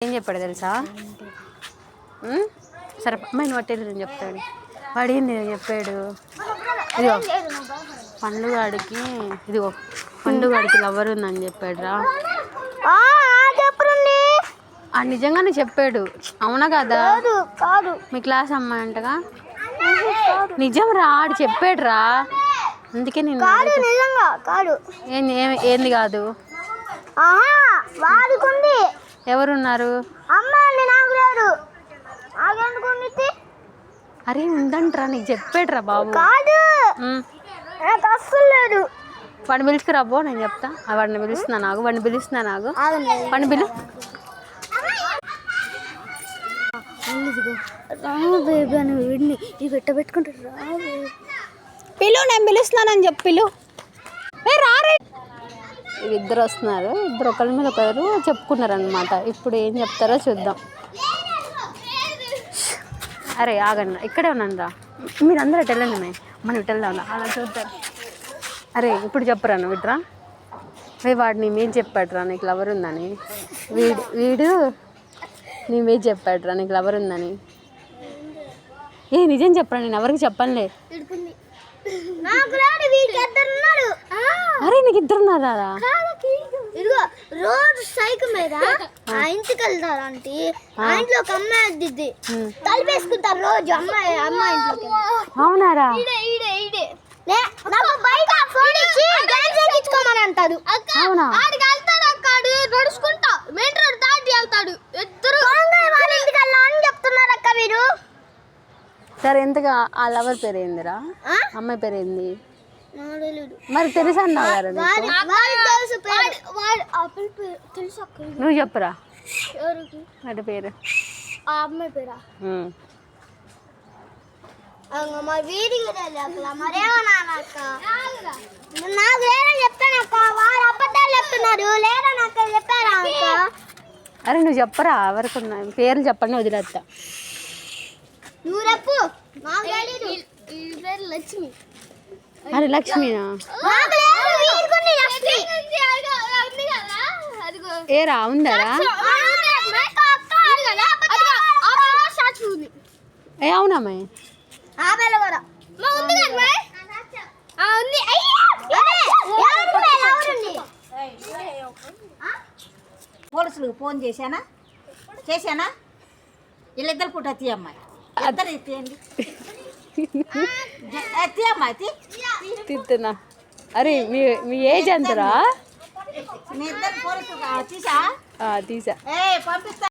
ఏం చెప్పాడు తెలుసా? సరే అమ్మాయిని పట్టేది నేను చెప్తాడు. వాడు ఏంది చెప్పాడు? ఇదిగో పండుగాడికి ఇదిగో పండుగాడికి లవర్ ఉందని చెప్పాడు రా ఆ నిజంగానే చెప్పాడు. అవునా కదా? మీ క్లాస్ అమ్మాయి అంటగా? నిజం రా ఆడు చెప్పాడు రా అందుకే నేను ఏం- ఏంది కాదు? ఎవరున్నారు? అరే ఉందంట్రా నీకు చెప్పాడు రా బాబు. కాదు. లేదు. వాడిని పిలుచుకురా పో నేను చెప్తా. ఆ వాడిని పిలుస్తున్నా నాకు వాడిని పిలుస్తున్నా నాకు. వాడిని పిలు. రా బేబీ అని వీడిని ఇవి పెట్ట పెట్టుకుంటారు రా. పిలు నేను పిలుస్తున్నానని చెప్పి పిలు. ఏ రారే. ఇద్దరు వస్తున్నారు ఇద్దరు ఒకరి మీద ఒకరు చెప్పుకున్నారు అనమాట ఇప్పుడు ఏం చెప్తారో చూద్దాం. అరే ఆగండి. ఇక్కడే ఉన్నాను రా. మీరు అందరూ ఇటు వెళ్ళండి మే మనం ఇటు వెళ్దాం అలా చూద్దాం. అరే ఇప్పుడు చెప్పరాను విడ్రా ఇట్రా వాడిని వాడు మీద చెప్పాడు రా. నీకు లవర్ ఉందని. వీడు వీడు నీ మీద చెప్పాడు రా. నీకు లవర్ ఉందని. ఏ నిజం చెప్పరా? నేను ఎవరికి చెప్పనులే. ఇద్దరు ఉన్నారు ఇదిగో రోజు సైకిల్ మీద ఆ. ఇంటికి వెళ్తారు ఆంటీ. ఆ. ఇంట్లో ఒక అమ్మాయి అద్దిద్ది కలిపేసుకుంటారు రోజు అమ్మాయి అమ్మాయి ఇంట్లోకి. అవునారా? లే, నాకు బయట ఫోన్ ఇచ్చి డాన్స్ ఎక్కించుకోమని అంటాడు అవునా? ఆడికి వెళ్తాడు అక్కడు నడుచుకుంటా. మెయిన్ రోడ్ దాటి వెళ్తాడు. ఇద్దరు. వాళ్ళ ఇంటికి వెళ్ళామని చెప్తున్నారు అక్క మీరు సరే ఎంతగా ఆ లవర్ పేరు ఏందిరా? అమ్మాయి పేరు ఏంది మరి తెలుసు అక్క. నువ్వు చెప్పురా? ఎవరికి? వాడి పేరు. అమ్మాయి మరి నాకు లేరని చెప్పాను అక్క? వాడు అబద్ధాలు చెప్తున్నారు లేరని అక్క చెప్పారా అక్క? అరే నువ్వు చెప్పరా? ఎవరికి ఉన్నా పేర్లు చెప్పండి వదిలేస్తా. నువ్వు చెప్పు. నాకు లక్ష్మి. అరే లక్ష్మినా? ఏరా ఉందారా ఏ ఉంది పోలీసులకు ఫోన్ చేశానా? చేశానా? వీళ్ళిద్దరు పుట్ట తీ అమ్మాయి ఇద్దరు తీయండి. తిత్తున్నా అరే మీ మీ ఏజ్ ఎంతరా? తీసా? తీసా.